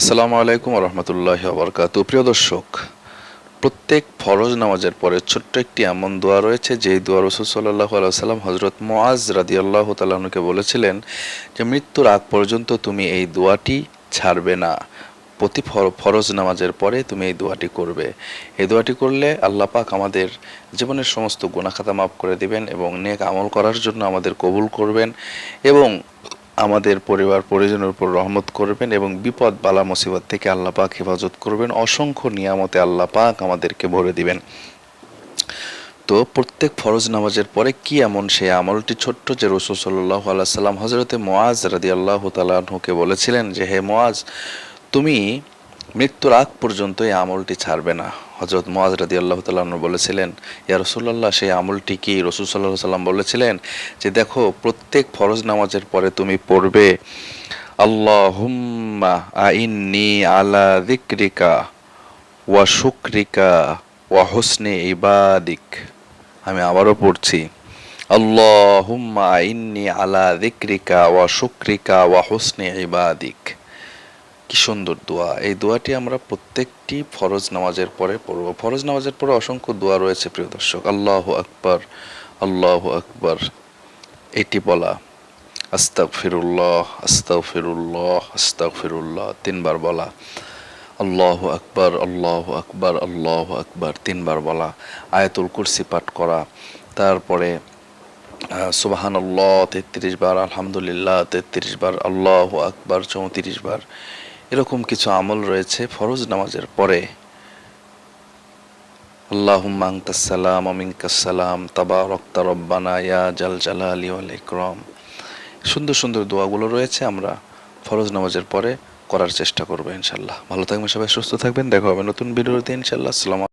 আসসালামু আলাইকুম রহমতুল্লাহ বরকাত প্রিয় দর্শক, প্রত্যেক ফরজ নামাজের পরে ছোট্ট একটি এমন দোয়া রয়েছে, যেই দোয়া রসুল সাল্লাহ সাল্লাম হজরত মোয়াজ রাদি আল্লাহ তালুকে বলেছিলেন যে, মৃত্যুর আগ পর্যন্ত তুমি এই দোয়াটি ছাড়বে না। প্রতি ফরজ নামাজের পরে তুমি এই দোয়াটি করবে। এই দোয়াটি করলে আল্লাহ পাক আমাদের জীবনের সমস্ত গুণাখাতা মাফ করে দিবেন এবং নেক আমল করার জন্য আমাদের কবুল করবেন এবং আমাদের পরিবার পরিজনের উপর রহমত করবেন এবং বিপদ বালা মুসিবত থেকে আল্লাহ পাক হেফাজত করবেন। অসংখ্য নিয়ামতে আল্লাহ পাক আমাদেরকে ভরে দিবেন। তো প্রত্যেক ফরজ নামাজের পরে কি এমন সেই আমলটি ছোট্ট যে রসুল সাল্লাহ আল্লাহ সাল্লাম হজরতে মোয়াজ রাদি আল্লাহ তালাহুকে বলেছিলেন যে, হে মোয়াজ তুমি মৃত্যুর আগ পর্যন্ত এই আমলটি ছাড়বে না। হজরত মোয়াজ রাদি আল্লাহ তাল্লাহ বলেছিলেন, ইয়া রসুল্লাহ সেই আমলটি কি? রসুল সাল্লাহ সাল্লাম বলেছিলেন যে, দেখো, প্রত্যেক ফরজ নামাজের পরে তুমি পড়বে আল্লাহ আল্লাহুম্মা আইন্নি আলা যিকরিকা ওয়া শুকরিকা ওয়া হুসনে ইবাদিক। আমি আবারও পড়ছি আল্লাহ আল্লাহুম্মা ইন্নি আলা যিকরিকা ওয়া শুকরিকা ওয়া হুসনে ইবাদিক। কি সুন্দর দোয়া। এই দোয়াটি আমরা প্রত্যেকটি ফরজ নামাজের পরে পড়ব। ফরজ নামাজের পরে অসংখ্য দোয়া রয়েছে, প্রিয় দর্শক। আল্লাহ আকবার আল্লাহ আকবার। এটি বলা, আস্তাগফিরুল্লাহ আস্তাগফিরুল্লাহ আস্তাগফিরুল্লাহ। তিনবার বলা, আল্লাহ আকবর আল্লাহ আকবর আল্লাহ আকবর। তিনবার বলা, আয়াতুল কুরসি পাঠ করা। তারপরে সুবাহান আল্লাহ তেত্রিশ বার, আলহামদুলিল্লাহ, তেত্রিশ বার, আল্লাহ আকবার, চৌত্রিশ বার। এরকম কিছু আমল রয়েছে ফরজ নামাজের পরে। ওয়া মিনকাসসালাম তাবারাকতা রব্বানা, ইয়া জাল জালালি আল ইকরম। সুন্দর সুন্দর দোয়াগুলো রয়েছে, আমরা ফরজ নামাজের পরে করার চেষ্টা করব ইনশাল্লাহ ভালো থাকবেন সবাই, সুস্থ থাকবেন, দেখা হবে নতুন ভিডিওতে ইনশাল্লাহ আসসালামু